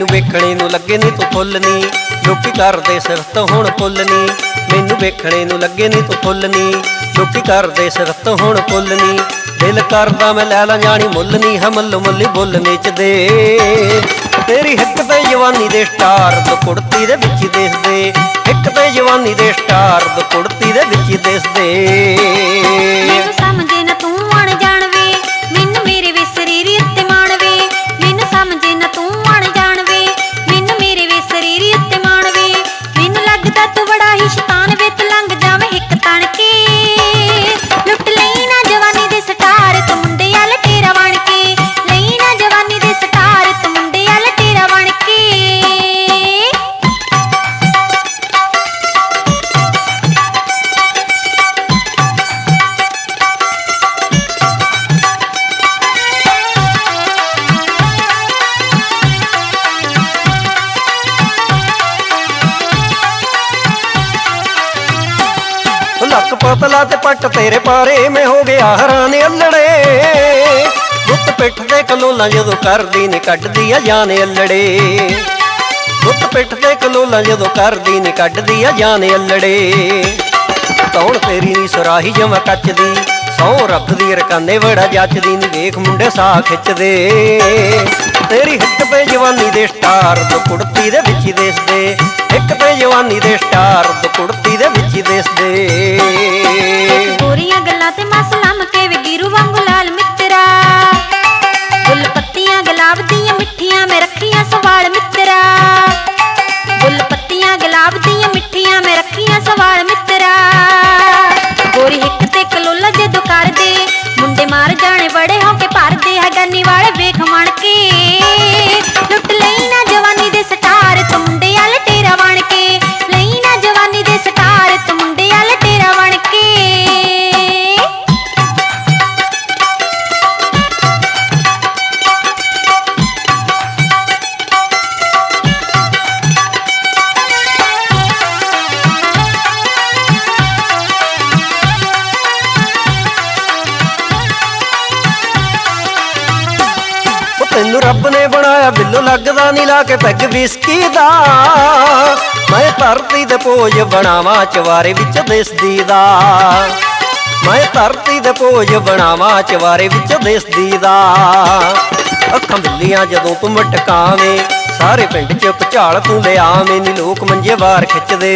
ਮੈਨੂੰ ਵੇਖਣੇ ਨੂੰ ਲੱਗੇ ਨਹੀਂ ਤੂੰ ਫੁੱਲ ਨੀ। ਲੋਕੀ ਕਰਦੇ ਸਿਫਤ ਹੁਣ ਫੁੱਲ ਨੀ। ਮੈਨੂੰ ਵੇਖਣੇ ਨੂੰ ਲੱਗੇ ਨਹੀਂ ਤੂੰ ਫੁੱਲ ਨੀ। ਲੋਕੀ ਕਰਦੇ ਸਿਫਤ ਹੁਣ ਫੁੱਲ ਨੀ। ਦਿਲ ਕਰਦਾ ਮੈਂ ਲੈ ਲਾਂ ਜਾਣੀ ਮੁੱਲ ਨੀ, ਹਮਲ ਮੁੱਲੀ ਬੁੱਲ ਵੇਚਦੇ। ਤੇਰੀ ਹਿੱਕ ਤੇ ਜਵਾਨੀ ਦੇ ਸਟਾਰ ਤੋਂ ਕੁੜਤੀ ਦੇ ਵਿੱਚ ਹੀ ਦਿਸਦੇ। ਇੱਕ ਤੇ ਜਵਾਨੀ ਦੇ ਸਟਾਰ ਤੋਂ ਕੁੜਤੀ ਦੇ ਵਿੱਚ ਹੀ ਉਹ ਤੇ ਪੱਟ ਤੇਰੇ ਪਾਰੇ ਮੈਂ ਹੋ ਗਿਆ ਹੈਰਾਨ ਅੱਲੜੇ। ਗੁੱਤ ਪਿੱਠ ਤੇ ਕਲੋਲਾ ਜਦੋਂ ਕਰਦੀ ਨੇ ਕੱਢਦੀ ਆ ਜਾਨ ਅੱਲੜੇ। ਗੁੱਤ ਪਿੱਠ ਤੇ ਕਲੋਲਾਂ ਜਦੋਂ ਕਰਦੀ ਨੇ ਕੱਢਦੀ ਆ ਜਾਨ ਅੱਲੜੇ। ਕੌਣ ਤੇਰੀ ਨੀ ਸੁਰਾਹੀ ਜਮਾ ਕੱਚਦੀ, ਸੌ ਰੱਬ ਦੀ ਰਕਾਨੇ ਵੜਾ ਜੱਚਦੀ ਨੀ, ਵੇਖ ਮੁੰਡੇ ਸਾਹ ਖਿੱਚਦੇ। ਤੇਰੀ ਹਿੱਕ ਤੇ ਜਵਾਨੀ ਦੇ ਸਟਾਰ ਤੋਂ ਕੁੜਤੀ ਦੇ ਵਿੱਚ ਹੀ ਦਿਸਦੇ। ਇੱਕ ਤੇ ਜਵਾਨੀ ਦੇ ਸਟਾਰ ਤੋਂ ਕੁੜਤੀ ਦੇ ਵਿੱਚ ਹੀ ਦਿਸਦੇ? ਗੋਰੀਆਂ ਗੱਲਾਂ ਤੇ ਮਸਲਮ ਕੇ ਵੀ ਗਿਰੂ ਵਾਂਗੂ ਲਾਲ ਮਿੱਤਰਾ। ਉਹ ਰੱਬ ਨੇ ਬਣਾਇਆ, ਬਿੱਲੋ ਲੱਗਦਾ ਨਹੀਂ ਲਾ ਕੇ ਪੈਗ ਵਿਸਕੀ ਦਾ। ਮੈਂ ਧਰਤੀ ਦੇ ਪੋਜ ਬਣਾਵਾਂ ਚਵਾਰੇ ਵਿੱਚ ਦਿਸਦੀ ਦਾ। ਮੈਂ ਧਰਤੀ ਦੇ ਪੋਜ ਬਣਾਵਾਂ ਚਵਾਰੇ ਵਿੱਚ ਦਿਸਦੀ ਦਾ। ਅੱਖਾਂ ਬਿੱਲੀਆਂ ਜਦੋਂ ਤੂੰ ਮਟਕਾਵੇਂ ਸਾਰੇ ਪਿੰਡ 'ਚ ਭੁਚਾਲ ਤੂੰ ਲਿਆਵੇਂ ਨੀ ਲੋਕ ਮੰਜੇ ਬਾਹਰ ਖਿੱਚਦੇ।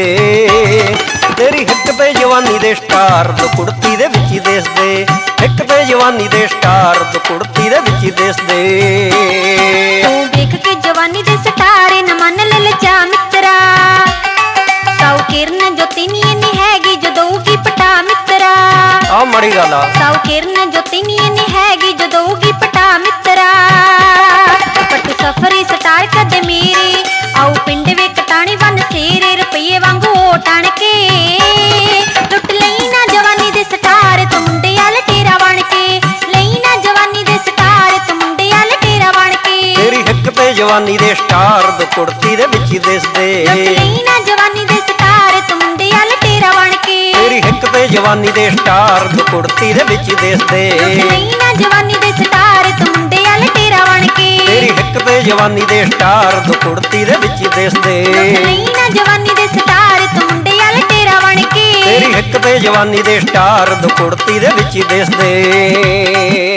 ਤੇਰੀ ਹਿੱਕ ਤੇ ਜਵਾਨੀ ਦੇ ਸਟਾਰ ਤੋਂ ਕੁੜਤੀ ਦੇ ਵਿੱਚ ਹੀ ਦਿਸਦੇ। ਇੱਕ ਤੇ ਜਵਾਨੀ ਦੇ ਸਟਾਰ ਤੋਂ ਕੁੜਤੀ ਦੇ ਵਿੱਚ ਹੀ ਦਿਸਦੇ। ਤੂੰ ਵੇਖ ਕੇ ਜਵਾਨੀ ਦੇ ਸਟਾਰੇ ਨਾ ਮੰਨ ਲੈ ਲਚਾ ਮਿੱਤਰਾ। ਸਾਉ ਕਿਰਨ ਜੋਤੀ ਨੀ ਇੰਨੀ ਹੈਗੀ ਜਦੋਂ ਕੀ ਪਟਾ ਮਿੱਤਰਾ। ਆ ਮੜੀ ਗੱਲ ਆ। ਸਾਉ ਕਿਰਨ ਜਵਾਨੀ ਦੇ ਸਟਾਰ ਤੋਂ ਕੁੜਤੀ ਦੇ ਵਿੱਚ ਹੀ ਦਿਸਦੇ। ਲਈ ਨਾ ਜਵਾਨੀ ਦੇ ਸਟਾਰ ਤੋਂ ਮੁੰਡੇ ਆ ਲਟੇਰਾ ਬਣ ਕੇ। ਤੇਰੀ ਹਿੱਕ ਤੇ ਜਵਾਨੀ ਦੇ ਸਟਾਰ ਤੋਂ ਕੁੜਤੀ ਦੇ ਵਿੱਚ ਹੀ ਦਿਸਦੇ। ਲਈ ਨਾ ਜਵਾਨੀ ਦੇ ਸਟਾਰ ਤੋਂ ਮੁੰਡੇ ਆ ਲਟੇਰਾ ਬਣ ਕੇ। ਤੇਰੀ ਹਿੱਕ ਤੇ ਜਵਾਨੀ ਦੇ ਸਟਾਰ ਤੋਂ ਕੁੜਤੀ ਦੇ ਵਿੱਚ ਹੀ ਦਿਸਦੇ। ਲਈ ਨਾ ਜਵਾਨੀ ਦੇ ਸਟਾਰ ਤੋਂ ਮੁੰਡੇ ਆ ਲਟੇਰਾ ਬਣ ਕੇ। ਤੇਰੀ ਹਿੱਕ ਤੇ ਜਵਾਨੀ ਦੇ ਸਟਾਰ ਤੋਂ ਕੁੜਤੀ ਦੇ ਵਿੱਚ ਹੀ ਦਿਸਦੇ।